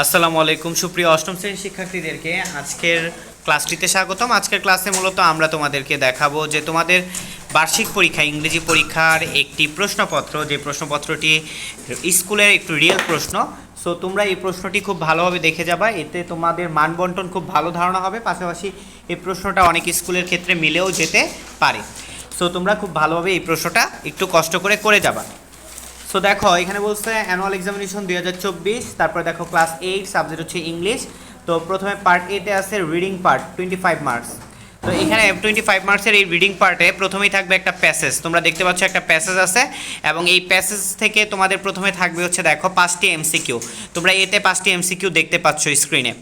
আসসালামু আলাইকুম, সুপ্রিয় অষ্টম শ্রেণির শিক্ষার্থীদেরকে আজকের ক্লাসটিতে স্বাগতম। আজকের ক্লাসে মূলত আমরা তোমাদেরকে দেখাবো যে তোমাদের বার্ষিক পরীক্ষা, ইংরেজি পরীক্ষার একটি প্রশ্নপত্র, যে প্রশ্নপত্রটি স্কুলের একটু রিয়েল প্রশ্ন। সো তোমরা এই প্রশ্নটি খুব ভালোভাবে দেখে যাবা, এতে তোমাদের মানবন্টন খুব ভালো ধারণা হবে, পাশাপাশি এই প্রশ্নটা অনেক স্কুলের ক্ষেত্রে মিলেও যেতে পারে। সো তোমরা খুব ভালোভাবে এই প্রশ্নটা একটু কষ্ট করে করে যাবা। সো দেখো, এখানে বলছে অ্যানুয়াল এক্সামিনেশন দুই হাজার চব্বিশ, তারপরে দেখো ক্লাস এইট সাবজেক্ট হচ্ছে ইংলিশ তো প্রথমে পার্ট এতে আছে reading part twenty five marks তো এখানে টোয়েন্টি ফাইভ মার্কসের এই রিডিং পার্টে প্রথমেই থাকবে একটা প্যাসেজ তোমরা দেখতে পাচ্ছ একটা প্যাসেজ আছে এবং এই প্যাসেজ থেকে তোমাদের প্রথমে থাকবে হচ্ছে, দেখো, পাঁচটি এমসিকিউ তোমরা এতে পাঁচটি এমসিকিউ দেখতে পাচ্ছ স্ক্রিনে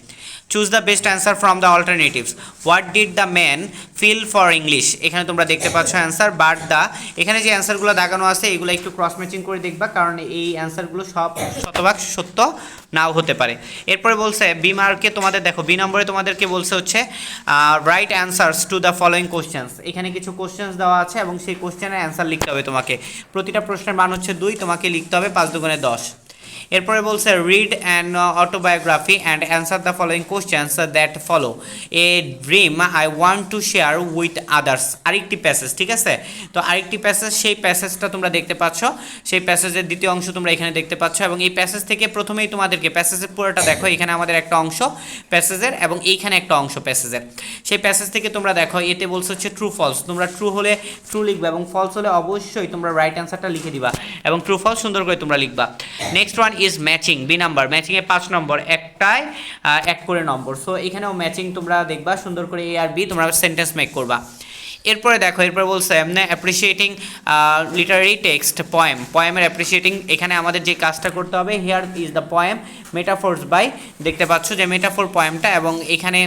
choose the best answer from the alternatives what did the man feel for English এখানে তোমরা দেখতে পাচ্ছ অ্যান্সার বাট দ্য এখানে যে অ্যান্সারগুলো দাগানো আছে, এগুলো একটু ক্রস ম্যাচিং করে দেখবা, কারণ এই অ্যান্সারগুলো সব শতভাগ সত্য নাও হতে পারে। এরপরে বলছে বি মার্কে তোমাদের, দেখো বি নম্বরে তোমাদেরকে বলছে হচ্ছে right answers to the following questions এখানে কিছু কোশ্চেন্স দেওয়া আছে এবং সেই কোশ্চেনের অ্যান্সার লিখতে হবে তোমাকে। প্রতিটা প্রশ্নের মান হচ্ছে দুই, তোমাকে লিখতে হবে পাঁচ দুগুণে দশ। এরপরে বলছে read and autobiography and answer the following questions that follow a dream I want to share with others আরেকটি প্যাসেজ ঠিক আছে? তো আরেকটি প্যাসেজ সেই প্যাসেজটা তোমরা দেখতে পাচ্ছ। সেই প্যাসেজের দ্বিতীয় অংশ তোমরা এখানে দেখতে পাচ্ছ এবং এই প্যাসেজ থেকে প্রথমেই তোমাদেরকে প্যাসেজের পুরোটা দেখো, এখানে আমাদের একটা অংশ প্যাসেজের এবং এইখানে একটা অংশ প্যাসেজের সেই প্যাসেজ থেকে তোমরা দেখো, এতে বলছে হচ্ছে ট্রু ফলস তোমরা ট্রু হলে ট্রু লিখবে এবং ফলস হলে অবশ্যই তোমরা রাইট অ্যান্সারটা লিখে দিবা এবং ট্রু ফলস সুন্দর করে তোমরা লিখবা। Next one is matching B number ম্যাচিংয়ে পাঁচ নম্বর একটায় আহ, এক করে নম্বর। সো এখানেও ম্যাচিং তোমরা দেখবা সুন্দর করে এ আর বি তোমরা সেন্টেন্স মেক করবা। এরপরে দেখো এরপরে বলছে এমনি অ্যাপ্রিসিয়েটিং লিটারারি টেক্সট পয়েম পয়েমের অ্যাপ্রিসিয়েটিং এখানে আমাদের যে কাজটা করতে হবে here is the poem metaphors by দেখতে পাচ্ছ যে মেটাফোর পয়েমটা এবং এখানে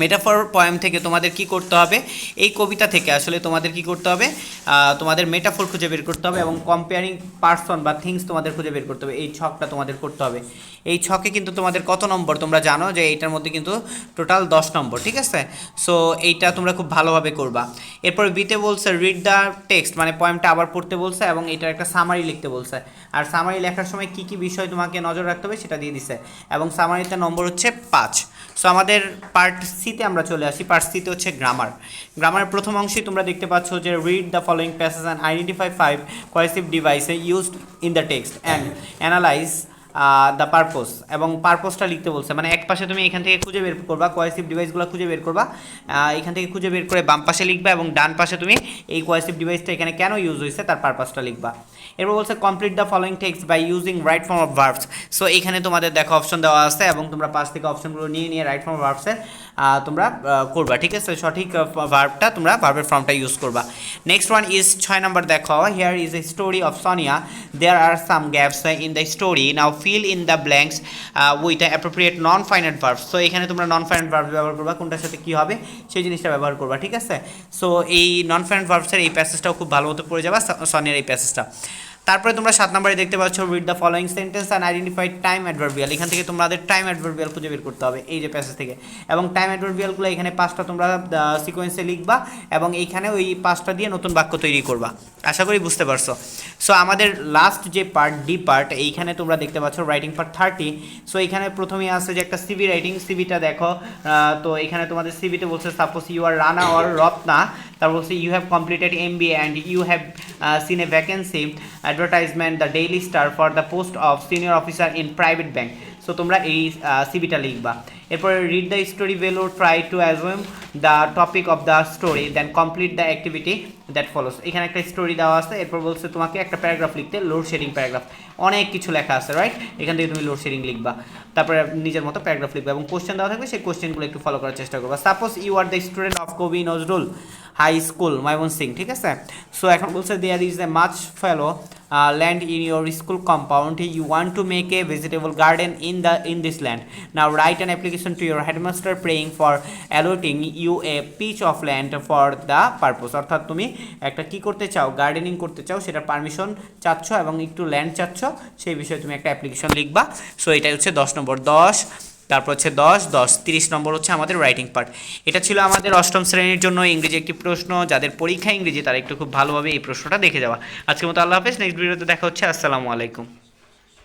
মেটাফর পয়েম থেকে তোমাদের কি করতে হবে? এই কবিতা থেকে আসলে তোমাদের কি করতে হবে? তোমাদের মেটাফর খুঁজে বের করতে হবে এবং কম্পেয়ারিং পার্সন বা থিংস তোমাদের খুঁজে বের করতে হবে। এই ছকটা তোমাদের করতে হবে। এই ছকে কিন্তু তোমাদের কত নম্বর তোমরা জানো যে এইটার মধ্যে কিন্তু টোটাল দশ নম্বর, ঠিক আছে? সো এইটা তোমরা খুব ভালোভাবে করবা। এরপর বিতে বলছে রিড দ্য টেক্সট মানে পয়েমটা আবার পড়তে বলছে এবং এটার একটা সামারি লিখতে বলছে। আর সামারি লেখার সময় কি কি বিষয় তোমাকে নজর রাখতে হবে সেটা দিয়ে দিছে। এবং সামারিতে নম্বর হচ্ছে পাঁচ। সো আমাদের পার্ট সিতে আমরা চলে আসি পার্ট হচ্ছে গ্রামার গ্রামারের প্রথম অংশে তোমরা দেখতে পাচ্ছ যে read the following passage and identify five cohesive devices used in the text and analyse the purpose এবং পারপোজটা লিখতে বলছে মানে এক পাশে তুমি এখান থেকে খুঁজে বের করবা কোয়েসিভ ডিভাইসগুলো খুঁজে বের করবা এখান থেকে খুঁজে বের করে বাম পাশে লিখবা এবং ডান পাশে তুমি এই কোয়েসিভ ডিভাইসটা এখানে কেন ইউজ হয়েছে, তার পারপাসটা লিখবা। এরপর বলছে complete the following text by using right form of verbs so এখানে তোমাদের দেখো অপশন দেওয়া আছে এবং তোমরা পাশ থেকে অপশনগুলো নিয়ে নিয়ে রাইট ফর্ম ভার্বসের তোমরা করবা, ঠিক আছে? সঠিক ভার্বটা তোমরা ভার্বের ফর্মটা ইউজ করবা। নেক্সট ওয়ান ইজ ছয় নম্বর দেখো here is a story of Sonia there are some gaps in the story now fill in the blanks with appropriate non final verbs so এখানে তোমরা নন ফাইনাল ভার্ব ব্যবহার করবা, কোনটার সাথে কী হবে, সেই জিনিসটা ব্যবহার করবা, ঠিক আছে? সো এই নন ফাইনাল ভার্বসের এই প্যাসেজটাও খুব ভালো মতো পড়ে যাবা সনিয়ার এই প্যাসেজটা তারপরে তোমরা সাত নম্বরে দেখতে পাচ্ছ read the following sentence and identify time adverbial এখান থেকে তোমাদের টাইম অ্যাডভার্বিয়াল খুঁজে বের করতে হবে এই যে প্যাসেজ থেকে। এবং টাইম অ্যাডভার্বিয়ালগুলো এখানে পাঁচটা তোমরা সিকোয়েন্সে লিখবা এবং এইখানে ওই পাঁচটা দিয়ে নতুন বাক্য তৈরি করবা। আশা করি বুঝতে পারছ। সো আমাদের লাস্ট যে পার্ট ডি পার্ট এইখানে তোমরা দেখতে পাচ্ছ রাইটিং পার্ট থার্টি সো এখানে প্রথমেই আসছে যে একটা সিবি রাইটিং সিবিটা দেখো। তো এখানে তোমাদের সিবিতে বলছে suppose you are Rana or Ratna তারপর বলছে you have completed M B and you have seen a vacancy advertisement the Daily Star for the post of senior officer in private bank so তোমরা এই সিবিটা লিখবা এরপরে read the story or try to assume the topic of the story then complete the activity that follows এখানে একটা story দেওয়া আছে, এরপর বলছে তোমাকে একটা প্যারাগ্রাফ লিখতে লোড শেডিং প্যারাগ্রাফ অনেক কিছু লেখা আছে রাইট এখান থেকে তুমি লোড শেডিং লিখবা। তারপরে নিজের মতো প্যারাগ্রাফ লিখবা এবং কোশ্চেন দেওয়া থাকবে, সেই কোশ্চেনগুলো একটু ফলো করার চেষ্টা করবা। Suppose you are the student of Kabi Nazrul high school Mymensingh ঠিক আছে? সো এখন বলছে there is a much fallow land in your school compound you want to make a vegetable garden in the in this land now write an application to your headmaster praying for allotting you a piece of land for the purpose অর্থাৎ তুমি একটা কি করতে চাও? Gardening করতে চাও, সেটার permission চাচ্ছ এবং একটু ল্যান্ড চাচ্ছ, সেই বিষয়ে তুমি একটা অ্যাপ্লিকেশন লিখবা। সো এটাই হচ্ছে দশ নম্বর। দশ তারপর হচ্ছে দশ দশ, তিরিশ নম্বর হচ্ছে আমাদের রাইটিং পার্ট এটা ছিল আমাদের অষ্টম শ্রেণির জন্য ইংরেজি একটি প্রশ্ন, যাদের পরীক্ষা ইংরেজি তারা একটু খুব ভালোভাবে এই প্রশ্নটা দেখে যাওয়া। আজকের মতো আল্লাহ হাফেজ নেক্সট ভিডিওতে দেখা হচ্ছে, আসসালামু আলাইকুম।